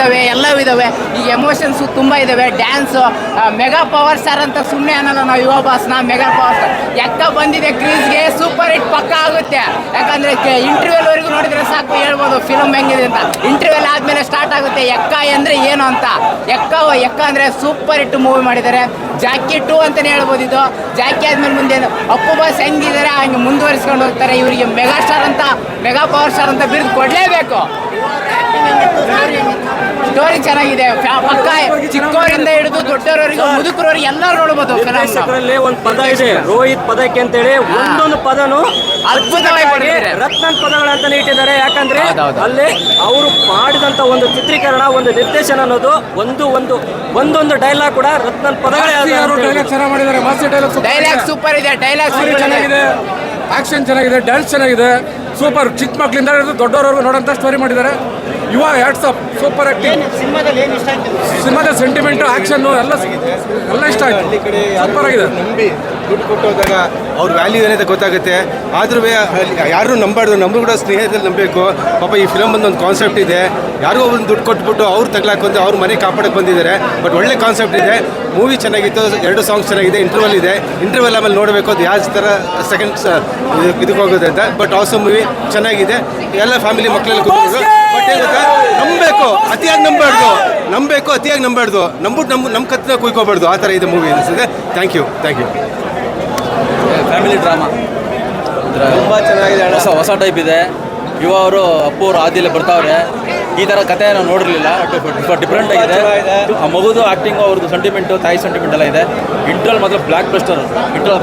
ಇದಾವೆ, ಎಲ್ಲವೂ ಇದಾವೆ. ಈ ಎಮೋಷನ್ಸ್ ತುಂಬ ಇದಾವೆ. ಡ್ಯಾನ್ಸ್ ಮೆಗಾ ಪವರ್ ಸ್ಟಾರ್ ಅಂತ ಸುಮ್ಮನೆ ಅನ್ನಲ್ಲ ನಾವು ಯುವ ಬಾಸ್ನ ಮೆಗಾ ಪವರ್ ಸ್ಟಾರ್ ಎಕ್ಕ ಬಂದಿದೆ ಕ್ರೀಸ್ಗೆ ಸೂಪರ್ ಹಿಟ್ ಪಕ್ಕ ಆಗುತ್ತೆ. ಯಾಕಂದ್ರೆ ಇಂಟರ್ವ್ಯೂಲ್ ವರೆಗೂ ನೋಡಿದ್ರೆ ಸಾಕು, ಹೇಳ್ಬೋದು ಫಿಲಮ್ ಹೆಂಗಿದೆ ಅಂತ. ಇಂಟರ್ವ್ಯೂಲ್ ಆದ್ಮೇಲೆ ಸ್ಟಾರ್ಟ್ ಆಗುತ್ತೆ, ಎಕ್ಕ ಅಂದರೆ ಏನು ಅಂತ. ಎಕ್ಕ ಎಕ್ಕ ಅಂದ್ರೆ ಸೂಪರ್ ಹಿಟ್ ಮೂವಿ ಮಾಡಿದ್ದಾರೆ. ಜಾಕಿ ಟು ಅಂತಲೇ ಹೇಳ್ಬೋದು ಇದು. ಜಾಕಿ ಆದ್ಮೇಲೆ ಮುಂದೆ ಅಪ್ಪು ಬಾಸ್ ಹೆಂಗಿದ್ದಾರೆ ಹಂಗೆ ಮುಂದುವರಿಸ್ಕೊಂಡು ಹೋಗ್ತಾರೆ, ಇವರಿಗೆ ಮೆಗಾ ಸ್ಟಾರ್ ಅಂತ ಮೆಗಾ ಪವರ್ ಸ್ಟಾರ್ ಅಂತ ಬಿರುದು ಕೊಡಲೇಬೇಕು. ಸ್ಟೋರಿ ಚೆನ್ನಾಗಿದೆ. ಪಕ್ಕ ಚಿಕ್ಕವರಿಂದ ಹಿಡಿದು ದೊಡ್ಡವರವರೆಗೂ ಮುದುಕರವರಿಗೆ ಎಲ್ಲರೂ ನೋಡಬಹುದು ನಿರ್ದೇಶಕರಲ್ಲಿ ಒಂದು ಪದ ಇದೆ ರೋಹಿತ್ ಪದಕ್ಕೆ ಅಂತೇಳಿ ಒಂದೊಂದು ಪದನು ಅದ್ಭುತವಾಗಿ ಮಾಡಿದ್ದಾರೆ. ಪದಗಳು ಅಂತಾನೆ ಇಟ್ಟಿದ್ದಾರೆ. ಯಾಕಂದ್ರೆ. ಅಲ್ಲಿ ಅವರು ಮಾಡಿದಂತ ಒಂದು ಚಿತ್ರೀಕರಣ ಒಂದು ನಿರ್ದೇಶನ ಅನ್ನೋದು ಒಂದು ಒಂದು ಒಂದೊಂದು ಡೈಲಾಗ್ ಕೂಡ ರತ್ನನ್ ಪದಗಳೇ ಡೈಲಾಗ್ ಹೇಳ್ಬೋದು. ಚೆನ್ನಾಗಿ ಮಾಡಿದ್ದಾರೆ. ಮಾಸ್ಟರ್ ಡೈಲಾಗ್ ಡೈಲಾಗ್ ಸೂಪರ್ ಇದೆ. ಡೈಲಾಗ್ ಚೆನ್ನಾಗಿದೆ. ಆಕ್ಷನ್ ಚೆನ್ನಾಗಿದೆ. ಡ್ಯಾನ್ಸ್ ಚೆನ್ನಾಗಿದೆ. ಸೂಪರ್ ಚಿಕ್ಕ ಮಕ್ಕಳಿಂದ ಹಿಡಿದು ದೊಡ್ಡವರವರೆಗೂ ನೋಡೋಂಥ ಸ್ಟೋರಿ ಮಾಡಿದ್ದಾರೆ. Yuva hats up super acting ಸಿನಿಮಾದ ಸೆಂಟಿಮೆಂಟ್ ಆಕ್ಷನ್ ಎಲ್ಲ ಎಲ್ಲ ಇಷ್ಟ ಆಯ್ತು. ಸೂಪರ್ ಆಗಿದೆ. ನಂಬಿ ದುಡ್ಡು ಕೊಟ್ಟು ಹೋದಾಗ ಅವ್ರ ವ್ಯಾಲ್ಯೂ ಏನಿದೆ ಗೊತ್ತಾಗುತ್ತೆ. ಆದ್ರೂ ಯಾರು ನಂಬಾರ್ದು ನಮಗೂ ಕೂಡ ಸ್ನೇಹದಲ್ಲಿ ನಂಬಬೇಕು. ಪಾಪ ಈ ಫಿಲಮ್ ಒಂದು ಒಂದು ಕಾನ್ಸೆಪ್ಟ್ ಇದೆ. ಯಾರಿಗೋ ಒಂದು ದುಡ್ಡು ಕೊಟ್ಬಿಟ್ಟು ಅವ್ರು ತಗ್ಲಾಕೊಂತ ಅವ್ರ ಮನೆ ಕಾಪಾಡಕ್ಕೆ ಬಂದಿದ್ದಾರೆ. ಬಟ್ ಒಳ್ಳೆ ಕಾನ್ಸೆಪ್ಟ್ ಇದೆ. ಮೂವಿ ಚೆನ್ನಾಗಿತ್ತು. ಎರಡು ಸಾಂಗ್ಸ್ ಚೆನ್ನಾಗಿದೆ. ಇಂಟರ್ವಲ್ ಇದೆ. ಇಂಟರ್ವಲ್ ಆಮೇಲೆ ನೋಡಬೇಕು ಅದು ಯಾವ ಥರ ಸೆಕೆಂಡ್ ಇದಕ್ಕೆ ಹೋಗುತ್ತೆ ಅಂತ. ಬಟ್ ಆಲ್ಸೋ ಮೂವಿ ಚೆನ್ನಾಗಿದೆ. ಎಲ್ಲ ಫ್ಯಾಮಿಲಿ ಮಕ್ಕಳೆಲ್ಲ ಕೂತಿದ್ರು ಬಟ್ ಏನು ಗೊತ್ತಾ? ನಂಬಬೇಕು. ಅತಿಯಾಗಿ ನಂಬಾರ್ದು. ನಂಬಬೇಕು ಅತಿಯಾಗಿ ನಂಬಾರ್ದು. ನಂಬಿಟ್ಟು ನಮ್ಮ ನಮ್ಮ ಕತ್ತಿನ ಕುಯ್ಕೋಬಾರ್ದು. ಆ ಥರ ಇದೆ ಮೂವಿ ಅನಿಸಿದೆ thank you thank you family drama ತುಂಬ ಚೆನ್ನಾಗಿದೆ ಹೊಸ ಹೊಸ ಟೈಪ್ ಇದೆ. ಯುವ ಅವರು ಅಪ್ಪು ಅವರು ಆದಿಲ್ಲ ಬರ್ತಾವ್ರೆ. ಈ ಥರ ಕತೆ ನಾವು ನೋಡಿರಲಿಲ್ಲ ಡಿಫ್ರೆಂಟ್ ಆಗಿದೆ. ಆ ಮಗುದು ಆ್ಯಕ್ಟಿಂಗು ಅವ್ರದ್ದು ಸೆಂಟಿಮೆಂಟು ತಾಯಿ ಸೆಂಟಿಮೆಂಟ್ ಎಲ್ಲ ಇದೆ. ಇಂಟ್ರಲ್ ಮಾತ್ರ ಬ್ಲ್ಯಾಕ್ ಬಸ್ಟರ್ ಇಂಟ್ರಲ್